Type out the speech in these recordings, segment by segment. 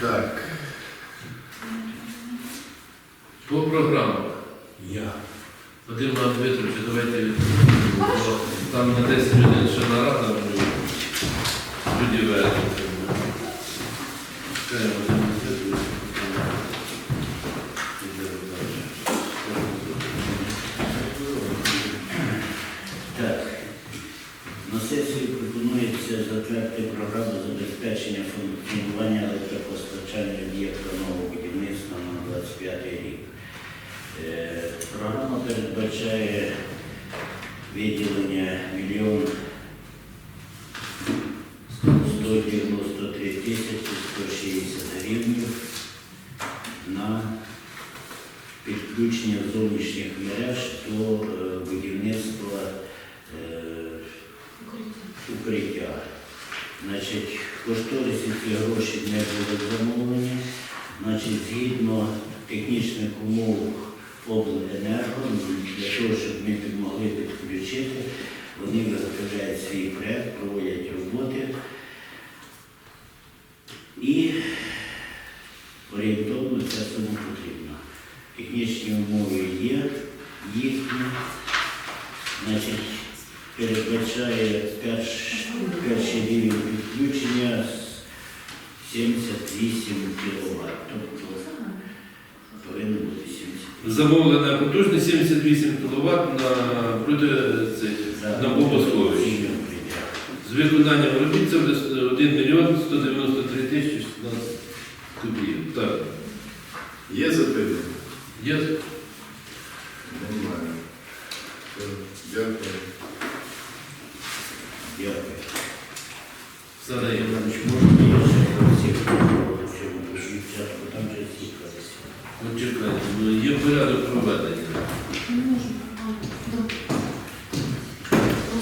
Так. По програмах. Я. Вадим Іван Дмитрович, давайте там на 10 людей ще нарада буде. Люди вернуть. Чекаємо, Вадим Дмитрович. Йдемо Так. На сесії пропонується затвердити програму забезпечення функціонування електропостачання об'єкта нового будівництва на 25 рік. Е, Програма передбачає виділення мільйон 193 тисячі 160 гривень на підключення зовнішніх мереж до е, будівництва е, укриття. Значить, кошторисі ці гроші не були замовлені. Значить, згідно технічних умов обленерго, для того, щоб ми могли підключити, вони виготовляють свій проект, проводять роботи. І орієнтовно це сума потрібно. Технічні умови є, їхні. Значить, передбачає перш, перший рівень підключення з 78 кВт. Повинно бути 70. Замовлена потужність 78 кВт на проти на бомбосховищі. З виконанням робіт це буде 1 мільйон 193 тисячі 16 копійок. Так, Є запитання? є? Немає. Все, Дякую. Дякую. Зараз є. Іванович, можна я ще про всіх чому початку, там вже всі кажуть. Почекайте, ну, є порядок проведення.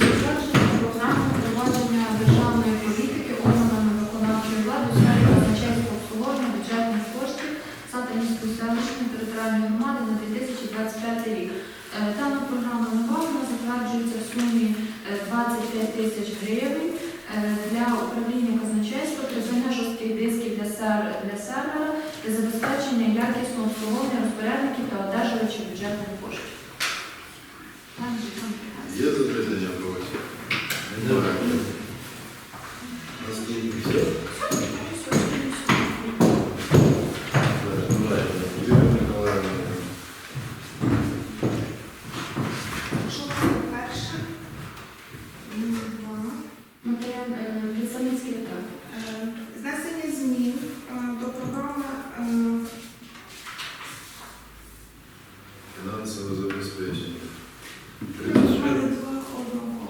Затвердження програми провадження державної політики органами виконавчої влади у сфері казначейського обслуговування бюджетних коштів Сатанівської селищної територіальної громади на 2025 рік. Е, Дана програма нова, вона затверджується в сумі е, 25 тисяч гривень е, для управління казначейства, придбання жорстких дисків для, сер- для сервера для забезпечення якісного обслуговування розпорядників та одержувачів бюджетних коштів. Є запитання про вас? Немає. Наступний. Ірина Миколаївна. Що це перше? Два. Матеріал е, представницький витрат. Е, Знесення змін е, до програми е, Фінансове забезпечення. у мене два одного.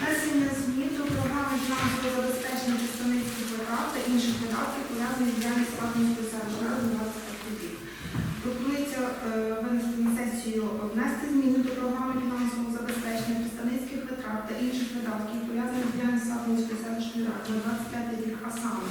Внесення змін до програми фінансового забезпечення представницьких витрат та інших видатків пов'язаних з діяльністю Атомської селищної ради на 25 рік. Пропонується е, винести на сесію внести зміни до програми фінансового забезпечення представницьких витрат та інших видатків пов'язаних з діяльністю Атомської селищної ради на 25 рік, а саме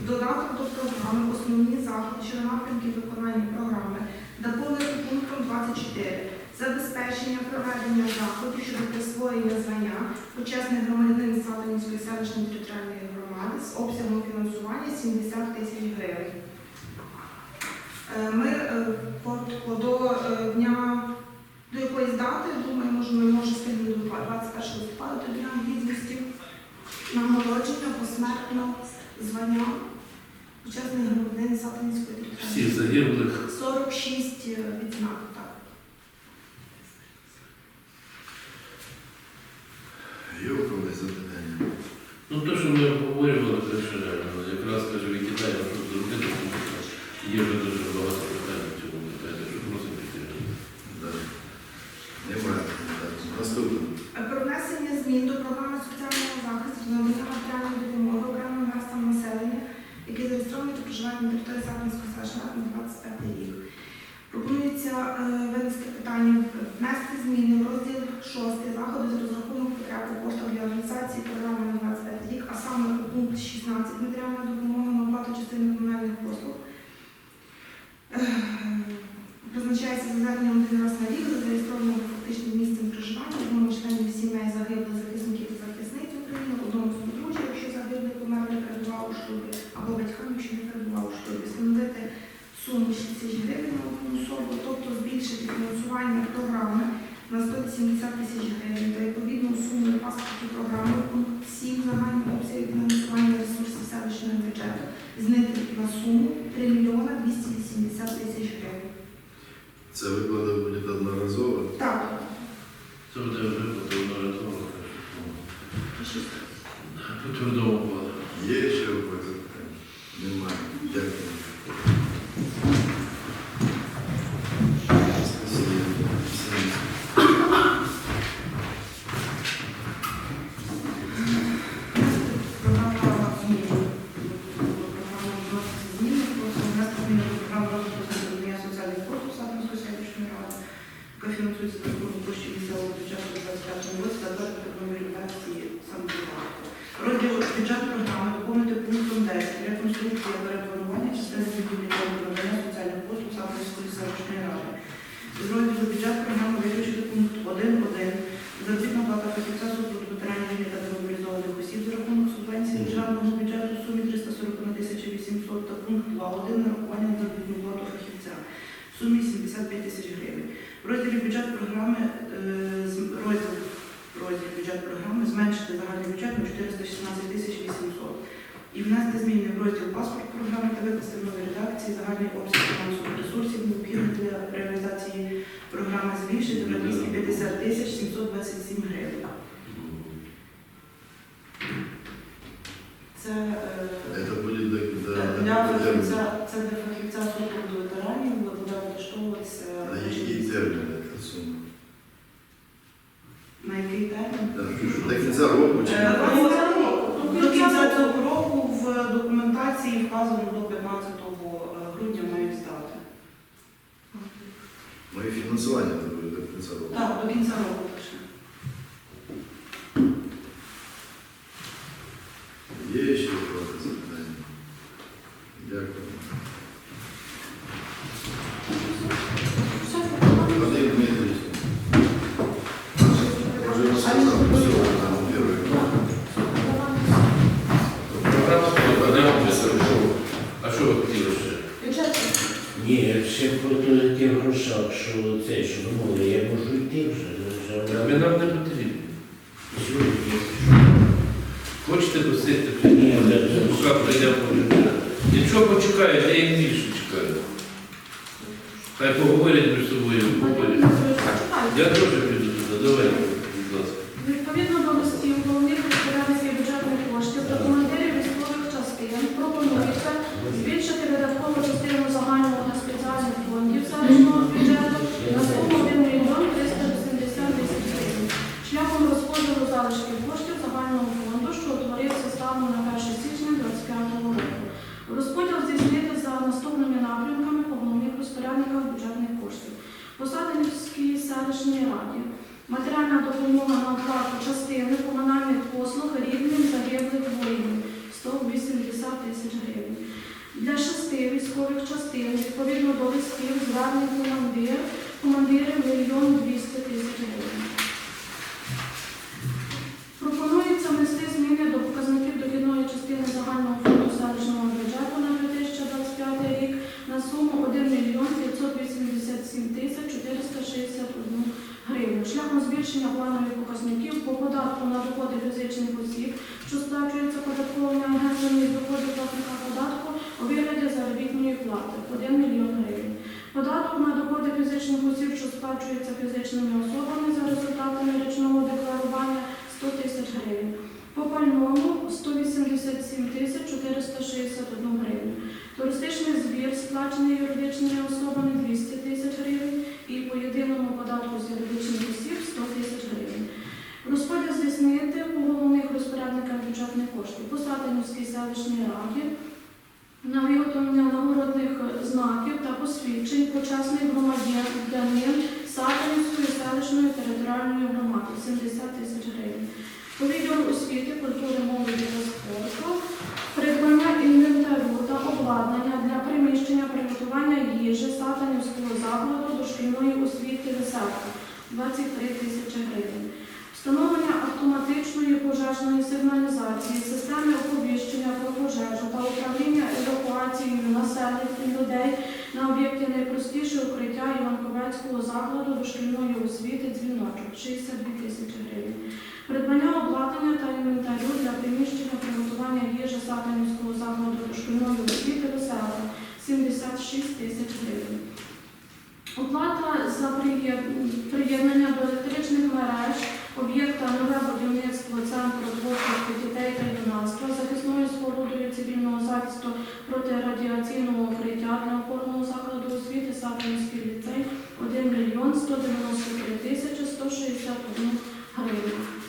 додаток до програми основні заходи щодо напрямків виконання програми доповнити пунктом 24 забезпечення проведення заходів щодо присвоєння звання почесний громадянин Сатанівської селищної територіальної громади з обсягом фінансування 70 тисяч гривень. Е, Ми е, до е, дня до якоїсь дати, думаю, може, ми може встигнути до 21 листопада, до дня гідності нагородження посмертно звання учасник грудин територіальної Всіх загиблих. 46 Зникли на суму 3 мільйона 280 тисяч гривень. Це виплата буде одноразово? Так. Це буде виплата одноразова. По трудовому плану. Є ще виплата? Фінансується за рахунок коштів місцевого бюджету у 25 році, затвердити новій редакції самоврядування. Розділ бюджет програми доповнити пунктом 10 реконструкція перепланування частини будівлі надання соціальних послуг Сатинської селищної ради. З розділу бюджет програми виключити пункт 1.1 Заробітна плата фахівця суду ветеранів та демобілізованих осіб за рахунок субвенції державного бюджету в сумі 341 тисячі 800 та пункт 2.1 нарахування на заробітну плату фахівця в сумі 75 тисяч гривень. В розділі бюджет програми е, розділ розділ бюджет програми зменшити загальний бюджет на 416 тисяч 800 і внести зміни в розділ паспорт програми та виписати в новій редакції загальний обсяг фінансових ресурсів необхідних для реалізації програми збільшити на 250 тисяч 727 гривень. Це е, Это будет до, до, для до, фахівця, це для фахівця супроводу ветеранів буде влаштовуватися на який термін эта сума? на який термін? Да, До кінця року чи Е, ну, До кінця цього року в документації вказано до 15 грудня мають здати. моє фінансування до кінця року. Так, до кінця року лише. Є ще якісь запитання? Дякую. Все, Владимир Дмитрович. Уже рассказал, все, там, первый. Програма програма безпекового. А що ви хотіли ще? Бюджет. Ні, ще про тих грошах, що це, що замовили, я можу йти вже. Вже. нам не потрібні. Сьогодні. Хочете не Поки прийде по бюджету. Нічого почекають, я їх більше чекаю. Хай поговорять між собою. поговорять. Я теж піду туди. Давай, будь ласка. Відповідно до листів головних розпорядників бюджетних коштів та командирів військових частин пропонується збільшити видаткову частину загального та спеціальних фондів селищного бюджету на суму 1 мільйон 380 тисяч гривень шляхом розподілу залишків коштів загального фонду, що утворився станом на 1 січня 2025 року. Розподіл здійснити за наступними напрямками головних розпорядниках бюджетних коштів. Посадинській селищній раді Матеріальна допомога на оплату частини комунальних послуг рідним загиблих воїнів 180 тисяч гривень. Для шести військових частин відповідно до листів звернень командир, командири мільйон 200 тисяч гривень. Пропонується внести зміни до показників дохідної частини загального фонду селищного бюджету на 2025 рік на суму 1 мільйон 587 тисяч 461 гривень шляхом збільшення планових показників по податку на доходи фізичних осіб, що сплачуються податковими агентами з доходів платника податку у вигляді заробітної плати 1 мільйон гривень. Податок на доходи фізичних осіб, що сплачуються фізичними особами за результатами річного декларування 100 тисяч гривень. По пальному 187 тисяч 461 гривень. Туристичний збір, сплачений юридичними особами 200 тисяч гривень і по єдиному податку з юридичних осіб 100 тисяч гривень. Розподіл здійснити по головних розпорядниках бюджетних коштів по Сатанівській селищній раді на виготовлення нагородних знаків та посвідчень почесних громадянин Сатанівської селищної територіальної громади 70 тисяч гривень. По відділу освіти, культури, молоді та спорту придбання інвентарю та обладнання для приміщення приготування їжі Сатанівського закладу дошкільної освіти веселка 23 тисячі гривень. Встановлення автоматичної пожежної сигналізації, системи оповіщення про пожежу та управління евакуацією населених людей на об'єкті найпростіше укриття Іванковецького закладу дошкільної освіти дзвіночок 62 тисячі гривень. Придбання обладнання та інвентарю для приміщення приготування їжі Сатанівського закладу дошкільної освіти веселка 76 тисяч гривень. Оплата за приєднання до електричних мереж об'єкта нове будівництво центру творчості дітей та юнацтва, захисною спорудою цивільного захисту протирадіаційного укриття для опорного закладу освіти Сапинський ліцей 1 мільйон 193 тисячі 161 гривень.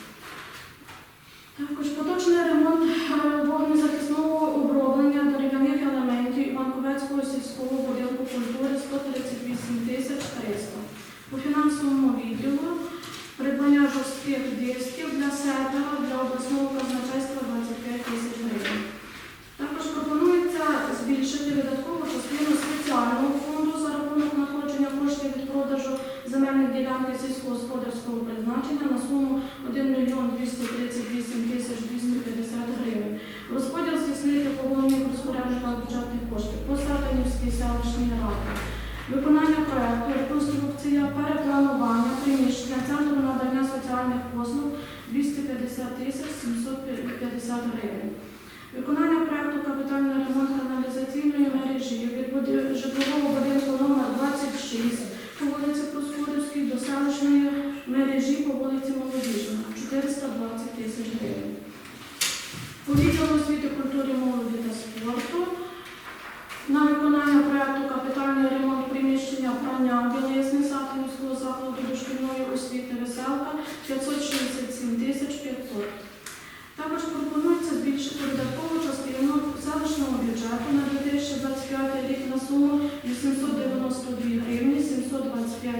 Житлового будинку номер 26 по вулиці Проскурівській до селищної мережі по вулиці Молодіжна 420 тисяч гривень. По відділу освіти, культури, молоді та спорту на виконання проекту капітальний ремонт приміщення прання білизни Сатинівського закладу дошкільної освіти «Веселка» 567 тисяч 500. Також пропонується збільшити видаткову частину селищного бюджету на 2025 рік на суму 892 гривні 725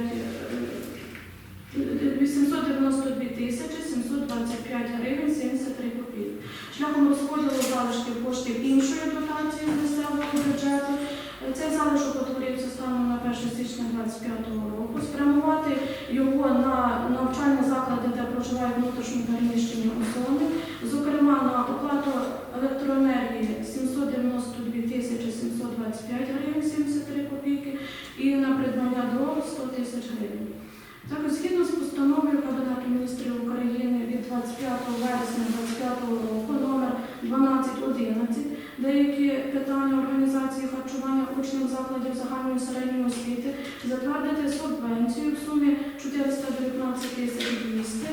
е, 892 тисячі 725 гривень 73 копійки. Шляхом розподілу залишків коштів іншої дотації з місцевого бюджету. Е, Цей залишок утворився станом на 1 січня 2025 року. Спрямувати його на навчальні заклади, де проживають внутрішньо переміщені особи, зокрема на оплату електроенергії 792 тисячі 725 гривень 73 копійки і на придбання дров 100 тисяч гривень. Також згідно з постановою Кабінету міністрів України від 25 вересня 2025 року номер 1211 деякі питання організації харчування учнів закладів загальної середньої освіти затвердити субвенцію в сумі 419 тисяч 200.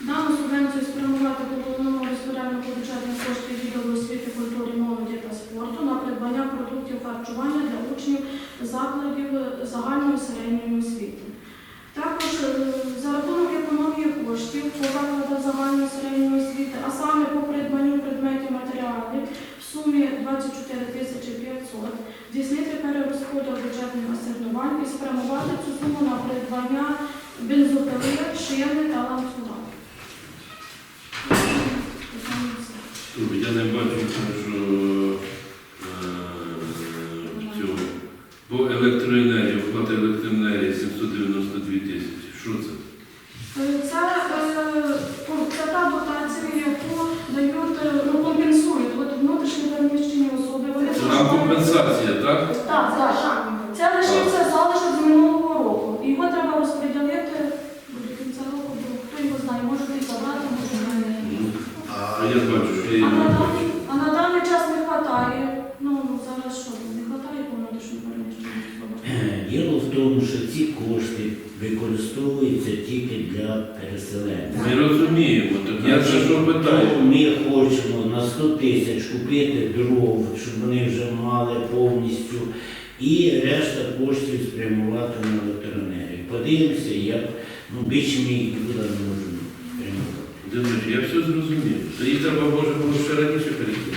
Дану субвенцію спрямувати по головному розпоряднику бюджетних коштів відділу освіти, культури, молоді та спорту на придбання продуктів харчування для учнів закладів загальної середньої освіти. Також е, за рахунок економії коштів по закладах загальної середньої освіти, а саме по придбанню предметів матеріалів в сумі 24 тисячі 500, здійснити перерозподіл бюджетних асигнувань і спрямувати цю суму на придбання бензопили, шини та ланцюга. Добре, Я не бачу, що е, цього. По електроенергії, оплата електроенергії 792 тисячі. Що це? Е, Це, е, ну, це та дотація, яку дають, е, ну, компенсують. От внутрішні переміщені особи, вони Це проживають- нам компенсація, так? Так, так. Це лишився залишок з минулого року. Його треба розподілити до кінця року, бо хто його знає, може і забрати, може не. А я бачу, що я А її на не бачу. даний, а на даний час не вистачає. Ну, зараз що, не вистачає по внутрішньо переміщеним особам? Діло в тому, що ці кошти використовуються тільки для переселенців. Ми розуміємо, так я за що питаю. Ми хочемо на 100 тисяч купити дров, щоб вони вже мали повністю, і решта коштів спрямувати на електроенергію. Подивимося, як ну, більше ми їх нікуди не можемо спрямувати. Дивись, я все зрозумів. То їй треба, може, було ще раніше перейти.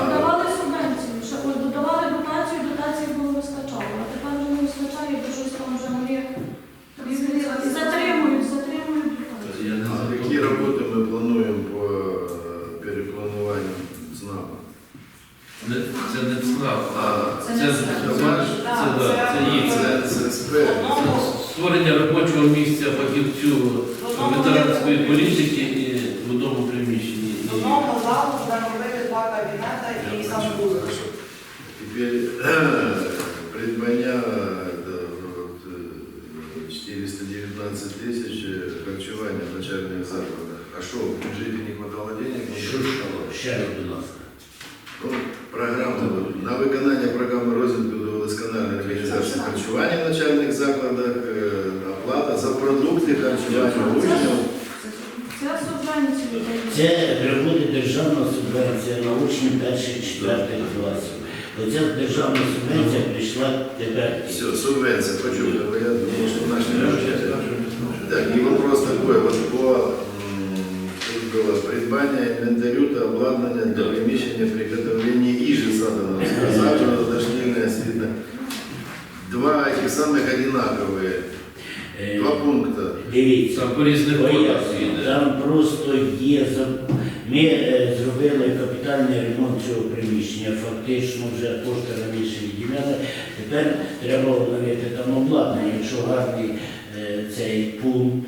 Подавали субвенцію, ще ой, додавали дотацію, дотації було вистачало. А тепер вже не вистачає, бо щось там вже вони затримують, затримують дотацію. Я не А за які то. роботи ми плануємо по е, переплануванню ЗНАПу? Не- Це не ЦНАП, а Це це, це, це, це, це. Це, це Створення робочого місця фахівцю ветеранської політики і в одному приміщенні. В одному залу зробили два кабінета і. Теперь придбання да, от, е, 419 тисяч е, харчування в начальних закладах. А що, в бюджеті не хватало денег? Що, що, ще раз, будь ласка. Ну, програма на виконання програми розвитку до вдосконалення організації харчування в начальних закладах, е, оплата за продукти харчування учнів. Це буде державна субвенція на учнів перших четвертих класів. Оця державна субвенція прийшла тепер. Все, субвенция, хочу, я думаю, что наши люди. Так, и вопрос такой, вот по придбання інвентарю та обладнання для приміщення приготовлення їжі садового закладу дошкільне освітне. Два этих самых одинаковые. Е, Два пункта. Дивіться. Там по різних кодах Пояснюю, йде. Там просто є за- ми е, зробили капітальний ремонт цього приміщення. Фактично вже кошти раніше відділяли. Тепер треба обновити там обладнання. Якщо гарний е, цей пункт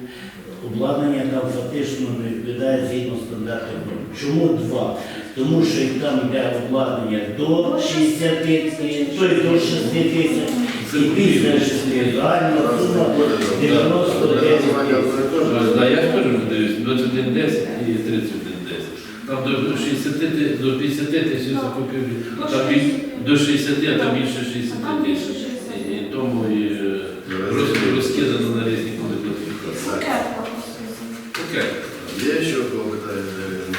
обладнання там фактично не відповідає згідно стандартів. Чому два? Тому що там йде обладнання до 60 тисяч, то й до 6 тисяч, і після 6 загальна сума 99 Названня одно і те А, я теж дивлюсь, 2110 і 3110. Там до 60, ти- до 50 тисяч закупівлі, там до 60, а там більше 60 тисяч. І тому і е, розкидано на різні коди Окей. Є кого питання до Ірини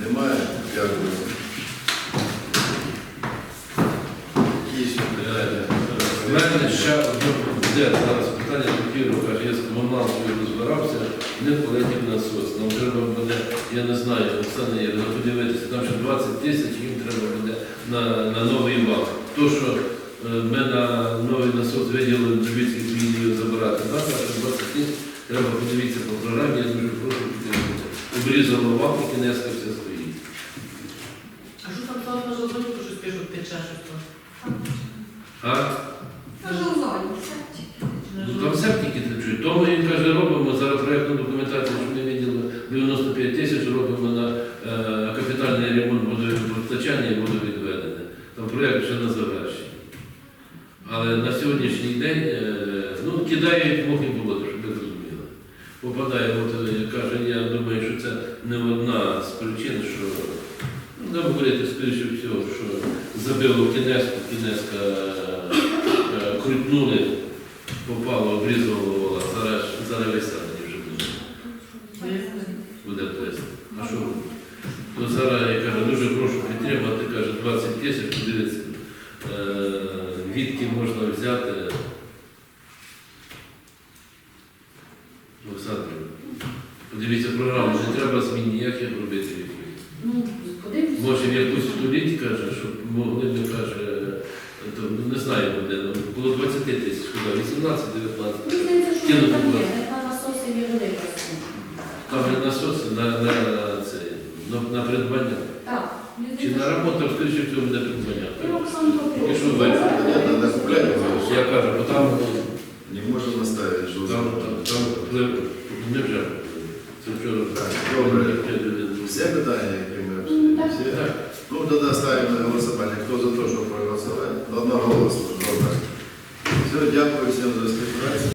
Немає? Дякую. Питання? У мене ще одне буде зараз питання до Кіру, каже, я з комуналкою розбирався, не полетів насос. Нам треба буде, я не знаю, Оксана, не подивитися, там ще 20 тисяч, їм треба буде на, на новий вал. То, що е, ми на новий насос виділили Дробіцьких відео забирати, так, а ще 20 тисяч, треба подивитися по програмі, я дуже прошу підтримати. Обрізало вал, і кінець все стоїть. А що там зараз на жодні, то щось пишуть, тече щось там? А? Ну, там септики течуть. Тому він каже, робимо зараз проєктну документацію, що ми виділили 95 тисяч, робимо на е, капітальний ремонт водопостачання і водовідведення. Там проєкт ще на завершенні. Але на сьогоднішній день е, ну, кидають мохи в воду, щоб ви зрозуміли. Попадає, от е, каже, я думаю, що це не одна з причин, що ну, говорити, скоріше всього, що забило кінецьку, кінеска е, крутнули попало, обрізувало, зараз, зараз вже буде. Буде тест. А що? робити? То зараз я кажу, дуже прошу підтримати, каже, 20 тисяч, подивіться, е, відки можна взяти. Олександр, подивіться програму, не треба змін ніяких робити відповідь. Ну, подивимось. Може, в якусь століть каже, щоб могли каже, то, ну, не знаю, де, ну, було 20 тисяч, куди, 18, 19. Мені що на велика. Там же насоси на, на, це, на, на придбання. Так, Чи на роботу, скоріше всього, буде придбання. Що куплять, потому Я кажу, бо там, Не можем оставить, что там, там, там, не вже. Це вчора. Добре.